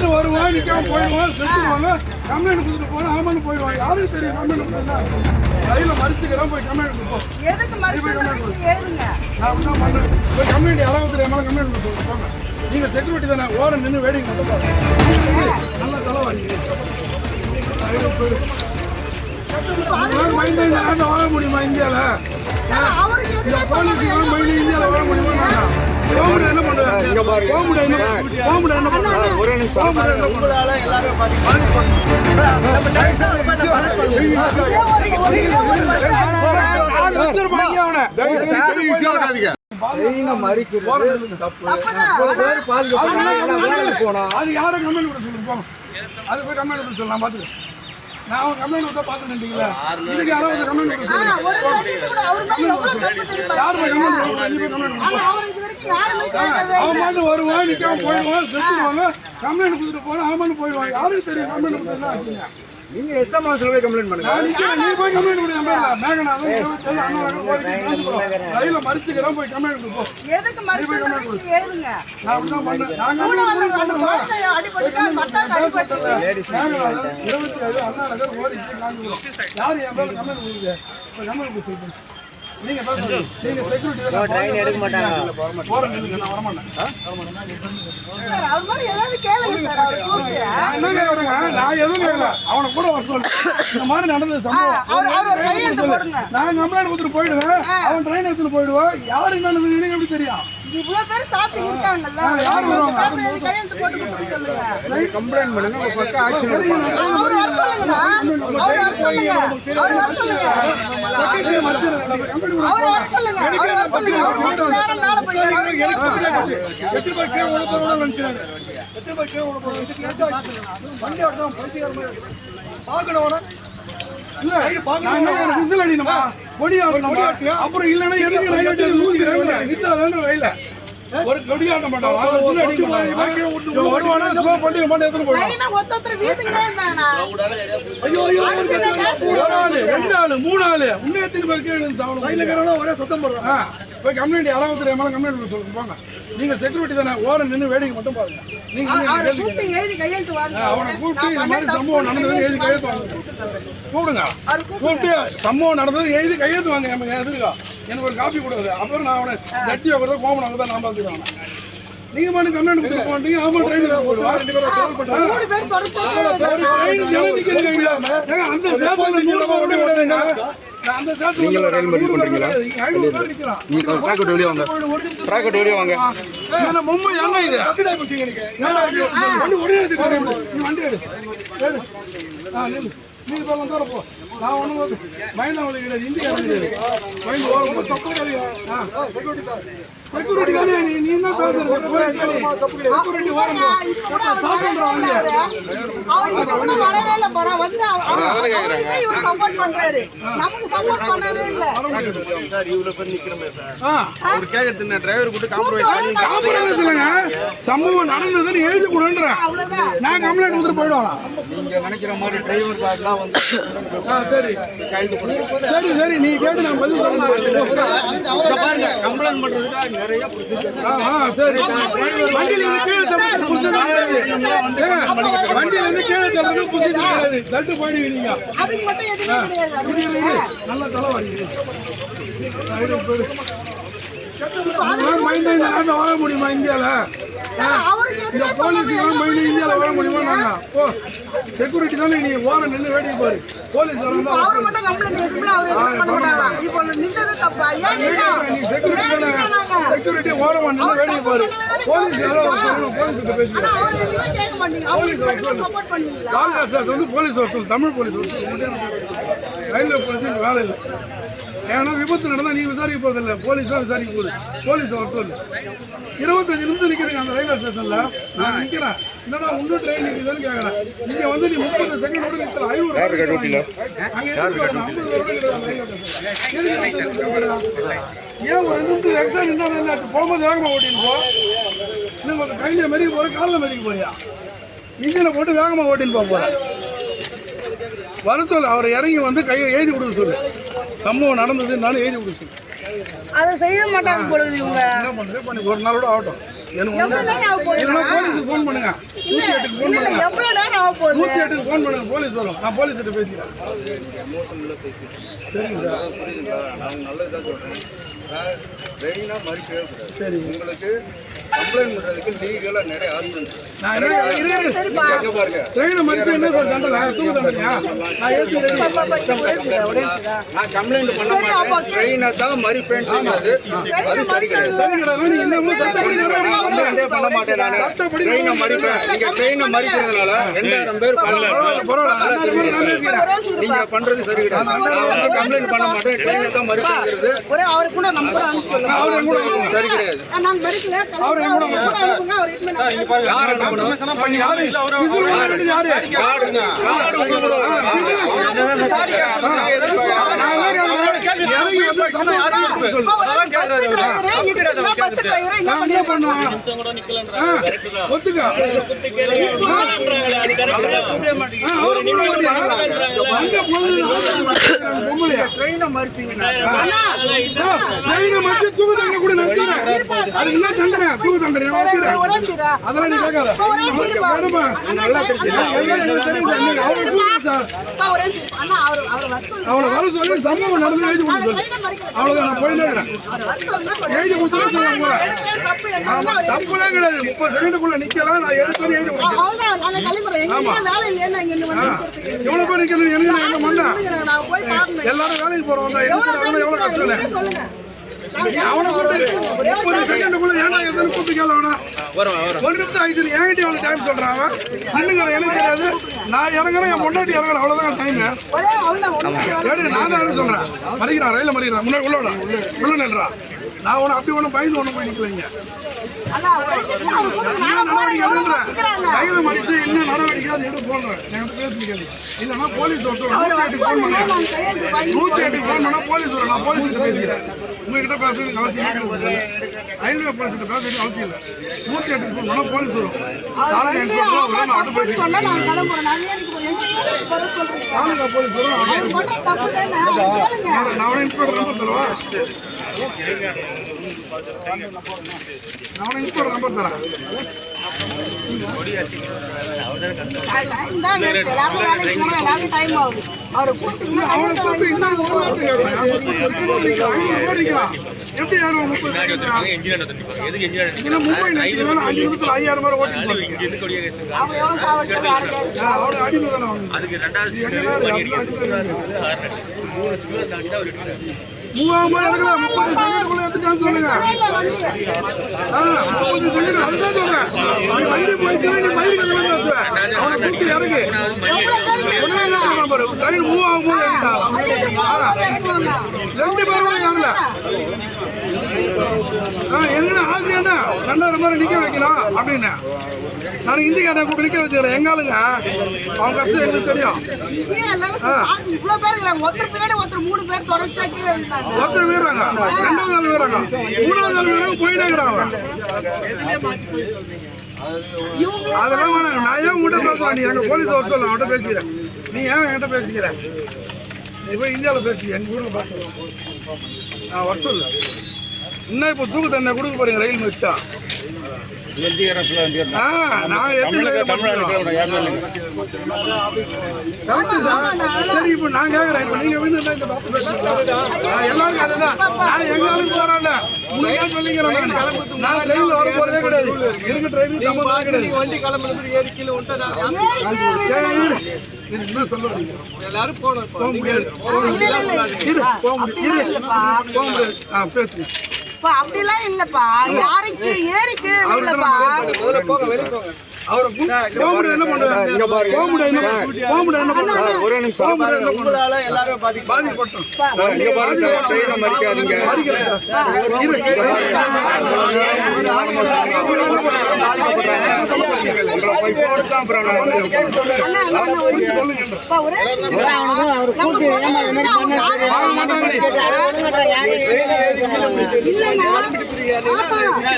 மாட்டு வருவான் நிற்காம போயிடுவான் செத்துருவாங்க கம்ப்ளைண்ட் கொடுத்துட்டு போனா ஆமான்னு போயிடுவான் யாருக்கு தெரியும் கம்ப்ளைண்ட் கொடுத்தா? கையில் மறிச்சுக்கிறேன் போய் கம்ப்ளைண்ட் கொடுப்போம். நான் அப்படிதான் பண்றேன் போய் கம்ப்ளைண்ட் யாராவது தெரியாம கம்ப்ளைண்ட் கொடுத்து போங்க. நீங்க செக்யூரிட்டி தானே ஓரம் நின்று வேடிக்கை பாருங்க. நல்ல தலைவாரி மைண்ட் நாட்டில் வாழ முடியுமா இந்தியாவில் போலீஸுக்கு மைண்ட் இந்தியாவில் வாழ முடியுமா? என்ன பண்ணுறாங்க என்ன ஒரு நிமிஷம் அது யாரும் கம்ப்ளைண்ட் கொடுக்க சொல்லுங்க அது போய் கம்ப்ளைண்ட் சொல்லலாம் பாத்துக்கோ நான் அவன் கம்ப்ளைண்ட் கொடுத்தா பார்த்துட்டீங்களா இதுக்கு யாரோ ஒரு கம்ப்ளைண்ட் கொடுக்க ஆ, சொல்லுங்க ஒரு சைடுக்கு கூட அவர் மேல எவ்வளவு தப்பு தெரியுமா? யார் போய் கம்ப்ளைண்ட் அவன். மாட்டு வருவான் நிற்காம போயிடுவான் செத்துருவாங்க கம்ப்ளைண்ட் கொடுத்துட்டு போனா ஆமான்னு போயிடுவான் யாருக்கு தெரியும் கம்ப்ளைண்ட் கொடுத்தா ஆச்சுங்க நீங்க எஸ்எம் ஹவுஸ்ல கம்ப்ளைண்ட் பண்ணுங்க நீ போய் கம்ப்ளைண்ட் என் பேர்ல. மேகநாதன், இருபத்தேழு, அண்ணாநகர், கோரிக்கை, காஞ்சிபுரம். ரயில்ல மறிச்சுக்கிறேன், போய் கம்ப்ளைண்ட் கொடு, போ. எதுக்கு மறுபடியும் எழுதுங்க நான் அப்படிதான் பண்ணேன். மாட்டேன். அந்த அத்தாக்கு அடிபட்டுட்டு. மேகநாதன், இருபத்தேழு, அண்ணாநகர், கோரிக்கை, காஞ்சிபுரம். யார் என் கம்ப்ளைண்ட் கொடுக்குது? போய் கம்ப்ளைண்ட் கொடு சொல்லுங்க. நீங்க தான். நீங்க தானே? எடுக்க மாட்டாங்க போறேன் நான் வரமாட்டேன். சார், அவர் மாதிரி ஏதாவது கேளுங்க சார், அவரை கூப்பிட்டு. நான் என்ன கேக்குறேங்க? நான் எதுவும் கேட்கல. அவனை கூட வர சொல்லு. இந்த மாதிரி நடந்தது சம்பவம். நான் கம்ப்ளைண்ட் கொடுத்துட்டு போயிடுவேன் அவன் ட்ரெயின் எடுத்துட்டு போயிடுவான் யாரு என்னன்னு எனக்கு எப்படி தெரியும் இவ்வளவு பேர் சாட்சி இருக்காங்கல்ல யார் வருவாங்க? அவங்க கையெழுத்து போட்டு கொடுக்க சொல்லுங்க கம்ப்ளைண்ட் பண்ணுங்க உங்க பக்கம் ஆக்ஷன் எடுப்பாங்க அவர் வர சொல்லுங்கண்ணா அவர் வர சொல்லுங்க அவர் வர சொல்லுங்க செக்ரட்டரியை மறிச்சிடுறேன். நம்ம கம்ப்ளைண்ட் கொடுக்க அவர் வர சொல்லுங்க அவர் வர சொல்லுங்க அவர் கொஞ்ச நேரம் மேல போய் எத்தனை பேர் கீழே விழ போறாங்கன்னு நினைச்சாங்க. எத்தனை பேர் கீழே விழ போறாங்க? இதுக்கு எந்த வண்டி ஓட்டுறவன் பைத்தியக்கார மாதிரி இருக்கு. பார்க்கணும்? அப்புறம் இல்லைன்னா எதுக்கு ரயில் அடிச்சு ஊத்திக்கிறேன்? நிறுத்தாதானே ரயில? ஒரு கொடி ஆட்ட மாட்டான் ஒரு whistle அடிக்க மாட்டான். இவன் வருவானா, slow பண்ணி இவன் பாட்டு எடுத்துட்டு போயிடுவான். லைனா ஒருத்தர் வீட்டுங்களே இருந்தாங்கண்ணா ஐயோ, ஐயோ, ஒரு கத்து. ஒரு ஆளு, ரெண்டு ஆளு, மூணு ஆளு. சாவணும்? ஒரே சத்தம் போடுறோம் ஆ, போய் கம்ப்ளைண்ட் யாராவது தெரியாம கம்ப்ளைண்ட் கொடுக்க சொல்லுங்க போங்க. நீங்க செக்யூரிட்டி தானே ஓரம் நின்று வேடிக்கை மட்டும் பாருங்க. நீங்க நீங்க வாங்க. அவனை கூப்பிட்டு இந்த மாதிரி சம்பவம் நடந்தது எழுதி கையெழுத்து வாங்க. கூப்பிடுங்க. கூப்பிட்டு சம்பவம் நடந்தது எழுதி கையெழுத்து வாங்க நம்ம எதிர்க்கா எனக்கு ஒரு காப்பி கொடுக்குது அப்புறம் நான் அவனை தட்டி வைக்கிறத கோமன் தான் நான் பார்த்துக்கிறேன் நீங்க மட்டும் கம்ப்ளைண்ட் கொடுத்துட்டு போன்றீங்க அவன் ஒரு ட்ரெயின் ஜனம். ஏங்க, அந்த சேத்துல நூறு நீங்களும் ரயில் மறியல் நூறு பேர் பண்றீங்களா? கிடையாது. ஐநூறு பேர் நிக்கிறான். நீங்க ட்ராக் விட்டு வெளியே வாங்க ட்ராக் விட்டு வெளியே வாங்க ஏன்னா மும்பை என்ன இது என்னடா இது? வண்டி உடனே எடுத்து போடு. நீ இதெல்லாம் தூர போ. நான் ஒண்ணும் வந்து பயந்தாவளி கிடையாது. பயந்து ஓரம் போ. தப்பு கிடையாது. ஆ, security தான். நீ நீ என்ன பேசுற security தானே. security ஓரம் போ. இது கூட அவர் சாப்பிடுற இல்ல. சார் இவ்வளவு பேர் நிக்கிறோமே சார் ஆ, அவர் கேட்கறது டிரைவர் கூட காம்ப்ரமைஸ் பண்ணி காம்பரமைஸ் இல்லைங்க. சம்பவம் நடந்ததுன்னு எழுதி கொடுன்றேன் அவ்வளவுதான். நான் கம்ப்ளைண்ட் கொடுத்துட்டு போயிடுவாங்க நீங்க நினைக்கிற மாதிரி டிரைவர் கார்டுலாம் வந்து சரி. சரி சரி. நீ கேட்டு நான் பதில் பாருங்க. கம்ப்ளைண்ட் பண்றதுக்கு நிறைய. ஆ, சரி. வண்டியில இருந்து கீழே தள்ளுறது வண்டியில இருந்து கீழே தள்ளுறது புத்தகம் கிடையாது. தட்டு போயிடுவீங்க அதுக்கு மட்டும் கிடையாது. அது மைண்ட் இந்த நாட்டில் வாழ முடியுமா இந்தியால? அவருக்கு இந்த எதுவுமே போலீஸ் மைண்ட் இந்தியாவில் வாழ முடியுமா நாங்க ஓ செக்யூரிட்டி தானே நீ? ஓரம் நின்று வேடிக்கை பாரு. போலீஸ் அவரு மட்டும் கம்ப்ளைண்ட் எதுவுமே அவர் எதுவும் பண்ண மாட்டாராம். இப்போ நின்றது தப்பா? ஏன் நின்னா? நீ செக்யூரிட்டி தானே? செக்யூரிட்டி ஓரம் நின்று வேடிக்கை பாரு. போலீஸ் யாராவது சொல்லணும் போலீஸ் கிட்ட பேசுங்க பண்ணுவீங்களா? தாலுகா ஸ்டேஷன் வந்து போலீஸ் வர சொல்லு. தமிழ் போலீஸ் வர சொல்லு. ரயில்வே போலீஸ் வேலை இல்லை. ஏன்னா விபத்து நடந்தா நீ விசாரிக்க போறதில்ல. போலீஸ் தான் விசாரிக்க போகுது. போலீஸ் வர சொல்லு. இருபத்தஞ்சு நிமிஷம் நிற்கிறீங்க அந்த ரயில்வே ஸ்டேஷன்ல. நான் நிற்கிறேன் என்னடா உண்டு ட்ரெயின் நிற்குதுன்னு கேட்குறேன் இங்க வந்து நீ முப்பது செகண்ட் விட நிற்கலாம் ஐநூறு? அங்கே ஐம்பது எதுக்கு ஏன் ஒரு நிமிஷம் எக்ஸா நின்னா என்ன? போகும்போது வேகமாக ஓட்டின்னு போ. இன்னும் கொஞ்சம் கையில மெரிக்க போற காலில் மெரிக்க போறியா? இன்ஜினை போட்டு வேகமாக ஓட்டின்னு போக போகிறேன் வர சொல்லு அவரை இறங்கி வந்து கையை எழுதி கொடுக்க சொல்லு. சம்பவம் நடந்தது நானும் எழுதி சொல்லு. அதை செய்ய மாட்டாங்க பொழுது இவங்க. என்ன பண்ணுறது? பண்ணி ஒரு நாளோட ஆகட்டும். எனக்கு எவ்வளவு நேரம் ஆக போகுது? இல்லைன்னா போலீஸுக்கு ஃபோன் பண்ணுங்க. நூற்றி எட்டுக்கு ஃபோன் பண்ணுங்க. எவ்வளவு நேரம் ஆக போகுது? நூற்றி எட்டுக்கு ஃபோன் பண்ணுங்க. போலீஸ் வரும். நான் போலீஸ் கிட்ட பேசிக்கிறேன். சரிங்க சார். புரியுதுங்களா? நான் நல்லதுதான் மறுக்கவே கூடாது. சரி. உங்களுக்கு கம்ப்ளைண்ட் பண்றதுக்கு லீகலா நிறைய ஆப்ஷன் நான் என்ன இரு, இரு. சரிப்பா. கேட்க பாருங்க. ட்ரெயினை மறுத்து என்ன சார் தண்டனை? தூக்கு தண்டனையா? நான் ஏற்றி ரெடி. அப்பா, அப்பா, இப்ப ஒரே நிமிஷம், ஒரே நிமிஷம். நான் கம்ப்ளைண்ட் பண்ண மாட்டேன். ட்ரெயினை தான் மறுப்பேன்னு சொன்னது அது சரி கிடையாது. நீங்க சட்டப்படி. கம்ப்ளைண்டே பண்ண மாட்டேன் நான். ட்ரெயினை மறிப்பேன். நீங்க ட்ரெயினை மறிக்கிறதுனால ரெண்டாயிரம் பேர் பரவாயில்ல, நீங்க பண்றது சரி கிடையாது. கம்ப்ளைண்ட் பண்ண மாட்டேன். ட்ரெயினை தான் மறுக்கிறது ஒரே அவரு கூட நம்பர் அனுப்பி சொல்லுங்க. அவரை கூட வந்து- சரி கிடையாது. அவரை அவரை கூட தரேன். அதுக்கு என்ன தண்டனை? தூக்கு தண்டனை. அதெல்லாம் நீ கேட்காத. நல்லா தெரியும் அவரை சார். வர சொல்லி. சம்பவம் நடந்து எழுதி சொல்லு. நான் போயிட்டே இருக்கிறேன். சொல்லுங்க, ஒரு எழுதி கொடுத்துட்டு சொல்லுங்க போறேன் எடுத்தே தப்பு என்ன? ஆமா அவர் தப்புலாம் கிடையாது. முப்பது செகண்டுக்குள்ள நான் எடுத்து எழுதி கொடுத்தேன் நிக்கிறதுக்கு. எவ்வளவு பேர் எனக்கு என்ன பண்ணேன். எல்லாரும் வேலைக்கு பேர் எவ்வளவு கஷ்டம் இல்லை. முப்பது செகண்டுக்குள்ள ஏன்டா எதுன்னு கூப்பிட்டு கேள அவனா. ஒரு நிமிஷம் ஆயிடுச்சு என்கிட்ட அவனுக்கு டைம் சொல்றான் அவன். நின்னுங்கிற எனக்கு தெரியாது. நான் இறங்குறேன் என் பொண்டாட்டி இறங்குறேன். அவ்வளவுதான் டைம் நான் தான் சொல்றேன். மறிக்கிறான் ரயில மறிக்கிறான் முன்னாடி உள்ள விடா. உள்ள நின்றா நான் உன அப்படி ஒன்றும் பயந்து ஒன்றும் இல்லைன்னா போலீஸ் போலீஸ் போலீஸ் கிட்ட பேசிக்கிறேன். உங்ககிட்ட பேசுறதுக்கு அவசியம் இல்லை. ரயில்வே போலீஸ் கிட்ட பேசுறதுக்கு அவசியம் இல்லை. நூற்றி எட்டுக்கு ஃபோன் பண்ணா போலீஸ் வரும். தாலுகா இன்ஸ்பெக்டர் வரும்? தாலுகா போலீஸ் வரும். நான் இன்ஸ்பெக்டர் நம்பர் தருவா நான் இன்ஸ்பெக்டர் நம்பர் தரேன். அதுக்கு ரெண்டாவது வேலைக்கு போனா எல்லாருக்கும் time ஆகுது. அவரை மூவாயிரம் எடுக்கல, முப்பது செகண்டுக்குள்ள சொல்லுங்க. ஆ, முப்பது செகண்ட் அதுதான் சொல்றேன். நீ வண்டி போயிடுச்சுன்னா நீ மயிருக்கு அவனை கூப்பிட்டு இறங்கு. ரெண்டு பேரும் இறங்கல. ஆ, என்ன ஆசை என்ன ரெண்டாயிரம் பேரை நிக்க வைக்கலாம் அப்படின்னு. நான் இந்திக்காரனை கூப்பிட்டு நிக்க வச்சுக்கிறேன். எங்க ஆளுங்க? அவன் கஷ்டம் எங்களுக்கு தெரியும். ஒருத்தர் வீராங்க ரெண்டாவது ஆள் வீராங்க மூணாவது ஆள் வீராங்க போயிட்டே இருக்கிறாங்க அதெல்லாம் வேணாம் நான் ஏன் உங்கள்கிட்ட பேசுவேன் நீ எங்க போலீஸ் வர சொல்ல அவன்கிட்ட பேசிக்கிறேன். நீ ஏன் என்கிட்ட பேசிக்கிற? நீ போய் இந்தியாவில் பேசி எங்க ஊரில் பேசுகிறேன் ஆ வர சொல்லு. இன்னும் இப்போ தூக்கு தண்டனை கொடுக்க போறீங்க ரயில் மிச்சா ஆ நான் சார் இப்போ கேட்குறேன் இப்போ நீங்கள் வந்து இந்த பார்த்து பேசுறீங்களா நான் எல்லாரும் அதுதான் நான் எங்க ஆளுக்கு போகிறேன்ல உங்களுக்கு ஏன் சொல்லிக்கிறேன் நான் ட்ரெயினில் வர போகிறதே கிடையாது இருக்க ட்ரெயின் சம்பந்தம் கிடையாது வண்டி கிளம்புறது ஏறி கீழே. இரு, என்ன சொல்ல வரீங்க? எல்லாரும் போகணும் போக முடியாது போக முடியாது. இரு, போக முடியாது. இரு. போக முடியாது. ஆ, பேசுங்க. அப்பா, அப்படிலாம் இல்லப்பா. யாருக்கு ஏறிக்கு இல்லப்பா. ஒரே நிமிஷம்? உங்களால எல்லாரும் பாதிக்க பாதிக்கப்பட்டோம். சார் இங்க பாருங்க சார் ட்ரெயினை மறிக்காதீங்க.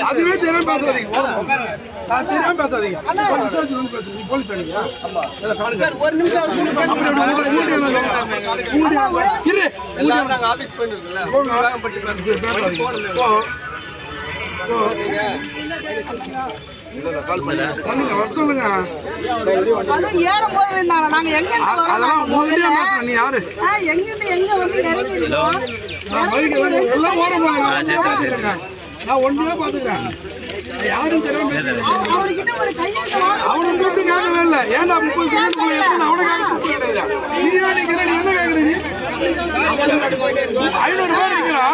அதுவே தெரியாம பேசாதீங்க அது தெரியாம பேசாதீங்க நீ போலீஸ். ஒரு நிமிஷம்? இரு. எல்லாரும் நாங்க ஆபீஸ் போயிருக்கோம்ல போங்க. வேகப்பட்டு பேசுறோம். பேசாதீங்க. போ. பண்ணுங்க வர சொல்லுங்க அதுவும் ஏறும்போது விழுந்தாங்க. நாங்க எங்கிருந்து அ- வரோம் அதெல்லாம் நாங்க முதல்லயே முதல்ல? பேசுறேன். நீ யாரு ஆ, எங்கிருந்து எங்க வந்து இறங்கி இருக்கோம்? நான் பைக் எல்லாம் ஓரம் போங்க நான் ஒன்றியா பாத்துக்கிறேன் யாரும் தெரியாம பேசுறேன். அவ- அவர்கிட்ட ஒரு கையெழுத்து வாங்க. அவனை கூப்பிட்டு கேட்கவே இல்லை. ஏன்டா முப்பது செகண்ட் எப்படி அவனுக்காக கூப்பிட்டு நீ என்ன கேட்குற நீ? ஐநூறு பேர் இருக்கிறா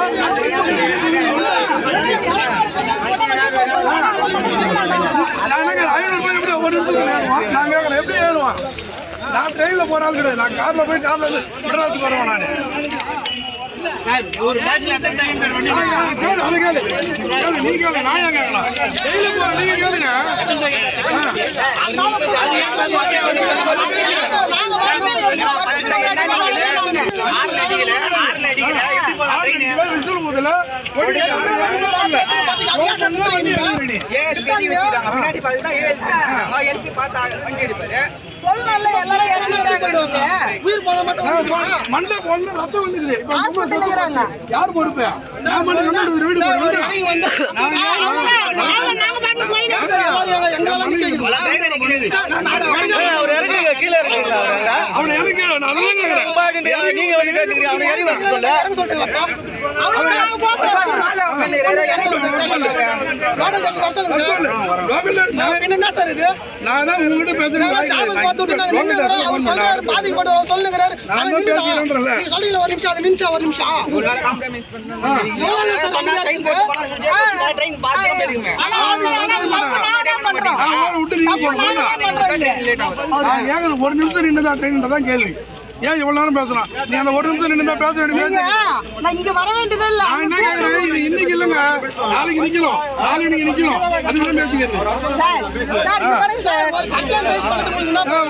நான் என்ன கேட்கிறேன், ஐநூறு பேர் எப்படி ஒரு நிமிஷத்துல ஏறுவான்? நான் கேட்கறேன் எப்படி ஏறுவான்? நான் ட்ரெயின்ல ஆள் கிடையாது. நான் கார்ல போய் கார்ல மெட்ராஸுக்கு வருவேன் நான். ஒரு பேட்ச்ல எத்தனை டைம் பேர் வண்டி கேளு அது கேளு கேளு நீ கேளு நான் ஏன் கேட்கலாம் டெய்லி போற நீங்க கேளுங்க ஆறுல அடிக்கல ஆறுல அடிக்கல எப்படி போலாம் ட்ரெயின் விசில் ஊதல வண்டி வரல. ரோட்ல வண்டி வரல. சொல்லணும்ல, எல்லாரும் இறங்கிட்டாங்க. மண்டை பொண்ணு ரத்தம் இருக்கிறாங்க. யார் பொறுப்பு? அவர் இறங்குங்க கீழே இறங்குங்களா அவனை இறக்கி நான். நீங்க வந்து கேட்டுக்கிறீங்க. அவனை இறங்கி சொல்ல பார்த்து அவர் பாதிக்கு ஒரு நிமிஷம் அது நிமிஷம் ஒரு நிமிஷம் விட்டு ஒரு நிமிஷம் ட்ரெயின் தான் கேள்வி. ஏன் இவ்வளவு நேரம் பேசலாம்? நீ அந்த ஒரு நிமிஷம் நின்று பேச நீங்க, வேண்டிய நான் இங்க வர வேண்டியதே இல்ல நான் என்ன கேட்கறேன் இது இன்னைக்கு இல்லைங்க. நாளைக்கு நிக்கணும். நாளைக்கு நிக்கணும். அதுக்கு பேசிக்கிறது சார் சார் இங்க பாருங்க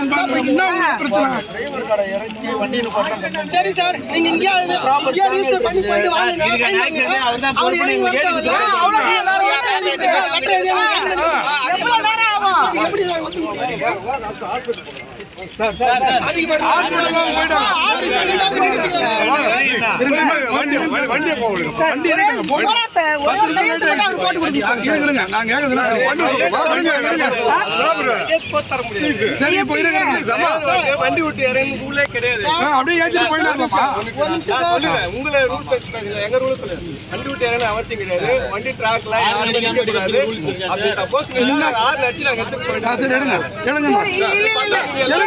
பண்ணதுக்கு என்ன பிரச்சனை சரி சார் நீங்க இங்கே இங்கே register பண்ணி வாங்க. எல்லாரும். எவ்வளவு நேரம் ஆகும்? எப்படி சார் ஒத்துக்க அதுக்கு வண்டி இருங்க சரி வண்டி விட்டு இறங்கி கிடையாது அப்படியே ஏற்றிட்டு உங்களை ரூல் எங்க ரூல் சொல்லுங்க வண்டி விட்டு இறங்க அவசியம் கிடையாது வண்டி ட்ராக்ல யாருமே நிக்க கூடாது அப்படி சப்போஸ் ஆறு லட்சம் நாங்க போயிட்டோம் சரி எடுங்க எடுங்க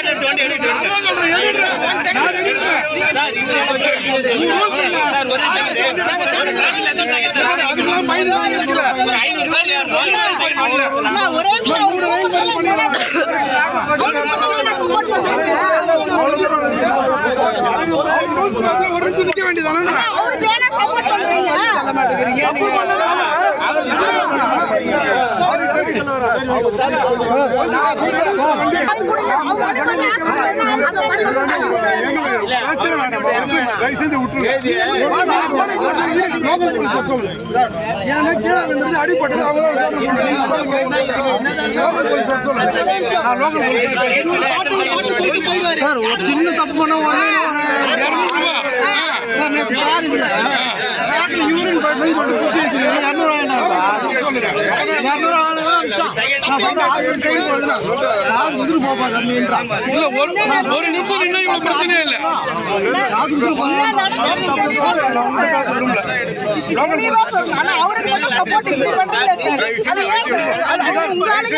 இல்ல ஒரு நிக்க வேண்டியதானே அடிப்பட்டது சப்போர்ட் சார் ஒரு சின்ன தப்பு பண்ண யூரின் போயிட்டு சொல்லி குச்சி வச்சுருக்கேன் இரநூறுவா இரநூறுவா நான் சொல்றேன் ஆக்சிடென்ட் கையில் போகுதுன்னா நான் உதிரி போப்பா தம்பின்றாங்க இல்ல ஒரு ஒரு நிமிஷம் நின்னா இவ்வளவு பிரச்சனையே இல்ல. தெளிவா சொல்லணும். ஆனா அவருக்கு மட்டும் இப்படி பண்றீங்களே சார். அது ஏன்? அது அது உங்க ஆளுங்க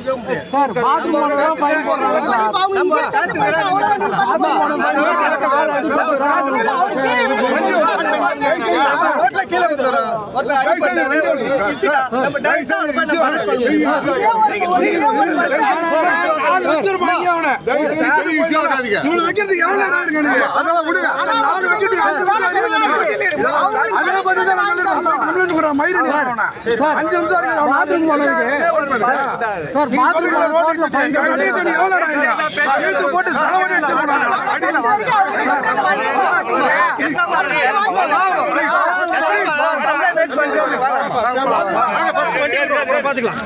சார் பாத்ரூம் போனதா ஃபைன் அதெல்லாம் விடுங்க அதெல்லாம் பண்ணிதான் மயிறு அஞ்சு நிமிஷம் சார் பாத்துக்கலாம்